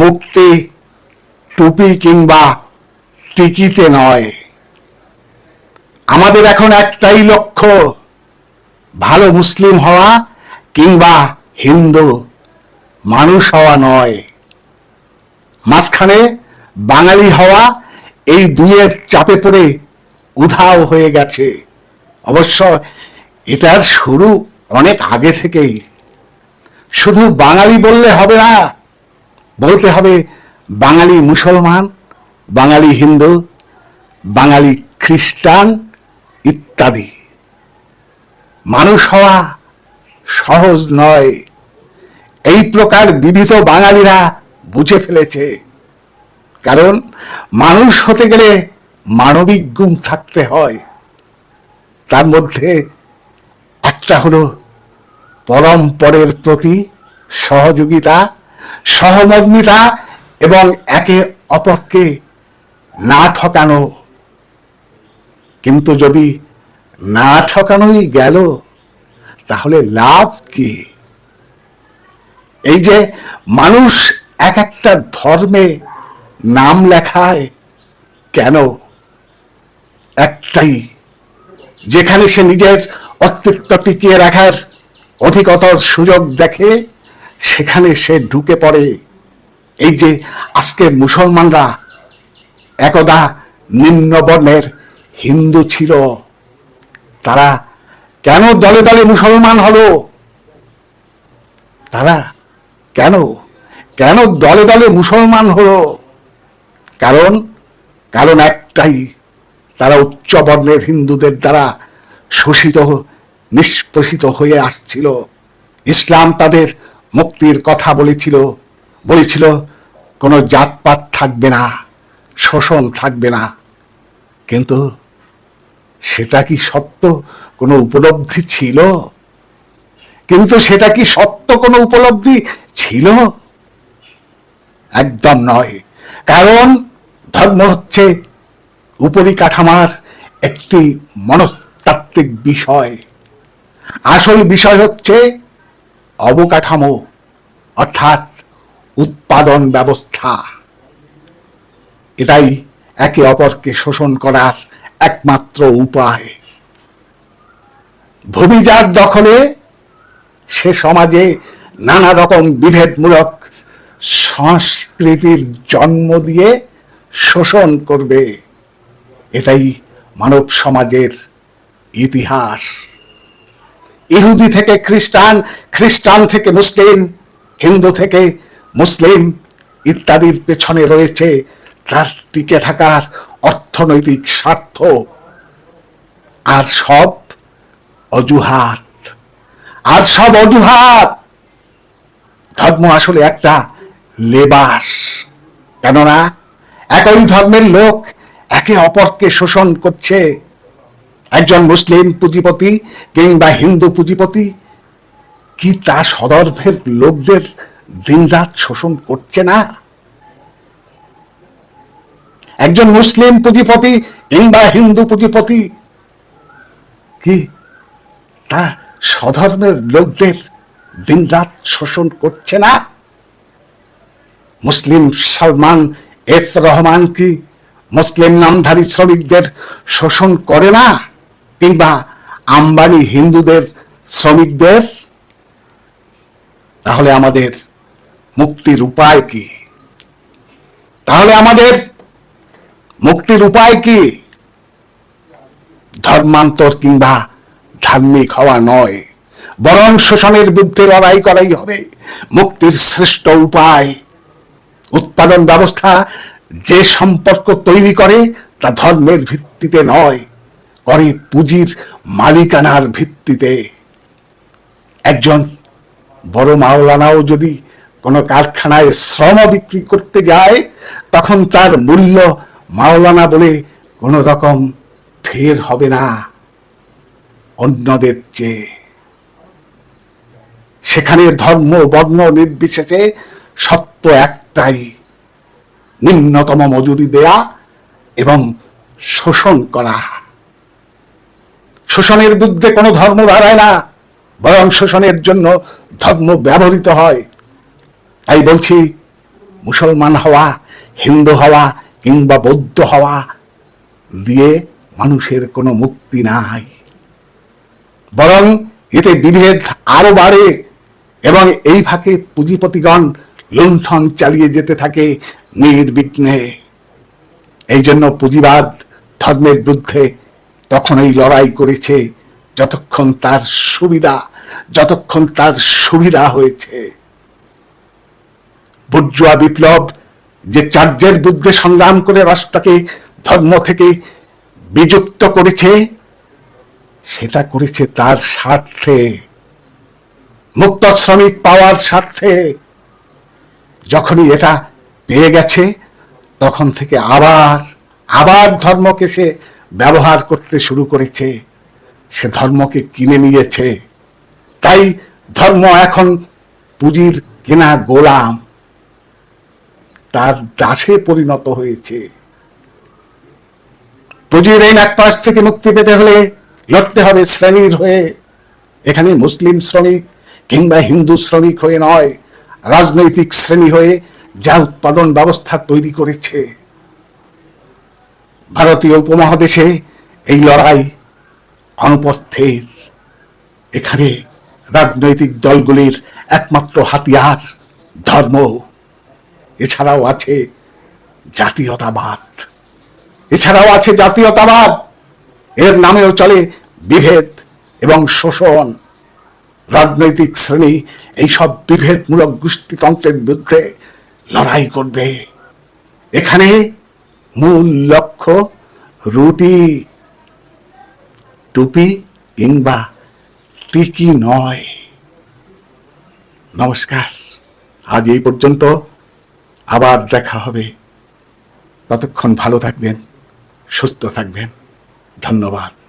মুক্তি টুপি কিংবা টিকিতে নয়। আমাদের এখন একটাই লক্ষ্য, ভালো মুসলিম হওয়া কিংবা হিন্দু মানুষ হওয়া নয়। মাঝখানে বাঙালি হওয়া এই দুইয়ের চাপে পড়ে উধাও হয়ে গেছে। অবশ্য এটার শুরু অনেক আগে থেকেই। শুধু বাঙালি বললে হবে না বলতে হবে বাঙালি মুসলমান, বাঙালি হিন্দু, বাঙালি খ্রিস্টান ইত্যাদি। মানুষ হওয়া সহজ নয়। এই প্রকার বিবিধ বাঙালিরা বুঝে ফেলেছে। কারণ মানুষ হতে গেলে মানবিক গুণ থাকতে হয়। তার মধ্যে একটা হলো পরম্পরের প্রতি সহযোগিতা সহমর্মিতা এবং একে অপরকে না ঠকানো। কিন্তু যদি না ঠকানোই গেল, তাহলে লাভ কি? এই যে মানুষ এক একটা ধর্মে নাম লেখায় কেন? একটাই, যেখানে সে নিজের অস্তিত্ব টিকিয়ে রাখার অধিকতর সুযোগ দেখে সেখানে সে ঢুকে পড়ে। এই যে আজকে মুসলমানরা একদা নিম্নবর্ণের হিন্দু ছিল, তারা কেন দলে দলে মুসলমান হলো? তারা কেন কেন দলে দলে মুসলমান হলো? কারণ কারণ একটাই, তারা উচ্চ বর্ণের হিন্দুদের দ্বারা শোষিত, নিষ্পোষিত হয়ে আসছিল। ইসলাম তাদের মুক্তির কথা বলেছিল বলেছিল, কোনো জাতপাত থাকবে না, শোষণ থাকবে না। কিন্তু সেটা কি সত্য? কোনো উপলব্ধি ছিল? কিন্তু সেটা কি সত্য? কোনো উপলব্ধি ছিল? একদম নয়। কারণ ধর্ম হচ্ছে উপরিকাঠামার একটি মনস্তাত্ত্বিক বিষয়। আসল বিষয় হচ্ছে অবকাঠামো, অর্থাৎ উৎপাদন ব্যবস্থা। এটাই একে অপরকে শোষণ করার একমাত্র উপায়। ভূমি যার দখলে সে সমাজে নানা রকম বিভেদমূলক সংস্কৃতির জন্ম দিয়ে শোষণ করবে। এটাই মানব সমাজের ইতিহাস। ইহুদি থেকে খ্রিস্টান খ্রিস্টান থেকে মুসলিম, হিন্দু থেকে মুসলিম ইত্যাদির পেছনে রয়েছে তার টিকে থাকার অর্থনৈতিক স্বার্থ। আর সব অজুহাত, আর সব অজুহাত। ধর্ম আসলে একটা লেবাস, কেননা একই ধর্মের লোক একে অপরকে শোষণ করছে। একজন মুসলিম পুঁজিপতি কিংবা হিন্দু পুঁজিপতি, কি তা সদর্ভের লোকদের দিনরাত শোষণ করছে না? একজন মুসলিম পুঁজিপতি কিংবা হিন্দু পুঁজিপতি, কি তা সধর্মের লোকদের দিনরাত শোষণ করছে না? মুসলিম সালমান এফ রহমান কি মুসলিম নামধারী শ্রমিকদের শোষণ করে না? কিংবা আম্বানি হিন্দুদের শ্রমিকদের, তাহলে আমাদের মুক্তির উপায় কি? তাহলে আমাদের মুক্তির উপায় কি? ধর্মান্তর কিংবা ধার্মিক হওয়া নয়। বরং শোষণের বিরুদ্ধে লড়াই করাই হবে। মুক্তির শ্রেষ্ঠ উপায়, উৎপাদন ব্যবস্থা যে সম্পর্ক তৈরি করে তা ধর্মের ভিত্তিতে নয়। করে পুঁজির মালিকানার ভিত্তিতে। একজন বড় মাওলানাও যদি কোনো কারখানায় শ্রম বিক্রি করতে যায়, তখন তার মূল্য মাওলানা বলে কোনো রকম ফের হবে না। অন্যদের চেয়ে। সেখানে ধর্ম, বর্ণ নির্বিশেষে সত্য একটাই। নিম্নতম মজুরি দেয়া এবং শোষণ করা। শোষণের বিরুদ্ধে কোনো ধর্ম দাঁড়ায় না, বরং শোষণের জন্য ধর্ম ব্যবহৃত হয়। তাই বলছি, মুসলমান হওয়া, হিন্দু হওয়া কিংবা বৌদ্ধ হওয়া দিয়ে মানুষের কোনো মুক্তি নাই। বরং এতে বিভেদ আরও বাড়ে এবং এই ফাঁকে পুঁজিপতিগণ লুণ্ঠন চালিয়ে যেতে থাকে নির্বিঘ্নে। এই জন্য পুঁজিবাদ ধর্মের বিরুদ্ধে তখনই লড়াই করেছে, যতক্ষণ তার সুবিধা, যতক্ষণ তার সুবিধা হয়েছে। বুর্জুয়া বিপ্লব যে চার্যের বিরুদ্ধে সংগ্রাম করে রাষ্ট্রকে ধর্ম থেকে বিযুক্ত করেছে, সেটা করেছে তার স্বার্থে। মুক্ত শ্রমিক পাওয়ার স্বার্থে। যখনই এটা পেয়ে গেছে, তখন থেকে আবার আবার ধর্মকে সে ব্যবহার করতে শুরু করেছে, সে ধর্মকে কিনে নিয়েছে। তাই ধর্ম এখন পুঁজির কেনা গোলাম। তার দাসে পরিণত হয়েছে। পুঁজির এই নাকপাশ থেকে মুক্তি পেতে হলে লড়তে হবে শ্রেণির হয়ে। এখানে মুসলিম শ্রমিক কিংবা হিন্দু শ্রমিক হয়ে নয়, রাজনৈতিক শ্রেণি হয়ে যা উৎপাদন ব্যবস্থা তৈরি করেছে। ভারতীয় উপমহাদেশে এই লড়াই অনুপস্থিত। এখানে রাজনৈতিক দলগুলির একমাত্র হাতিয়ার ধর্ম। এছাড়াও আছে জাতীয়তাবাদ। এছাড়াও আছে জাতীয়তাবাদ। এর নামেও চলে বিভেদ এবং শোষণ। রাজনৈতিক শ্রেণি এইসব বিভেদমূলক গোষ্ঠীতন্ত্রের বিরুদ্ধে লড়াই করবে। এখানে মূল লক্ষ্য রুটি, টুপি কিংবা টিকি নয়। নমস্কার, আজ এই পর্যন্ত আবার দেখা হবে। ততক্ষণ ভালো থাকবেন, সুস্থ থাকবেন। ধন্যবাদ।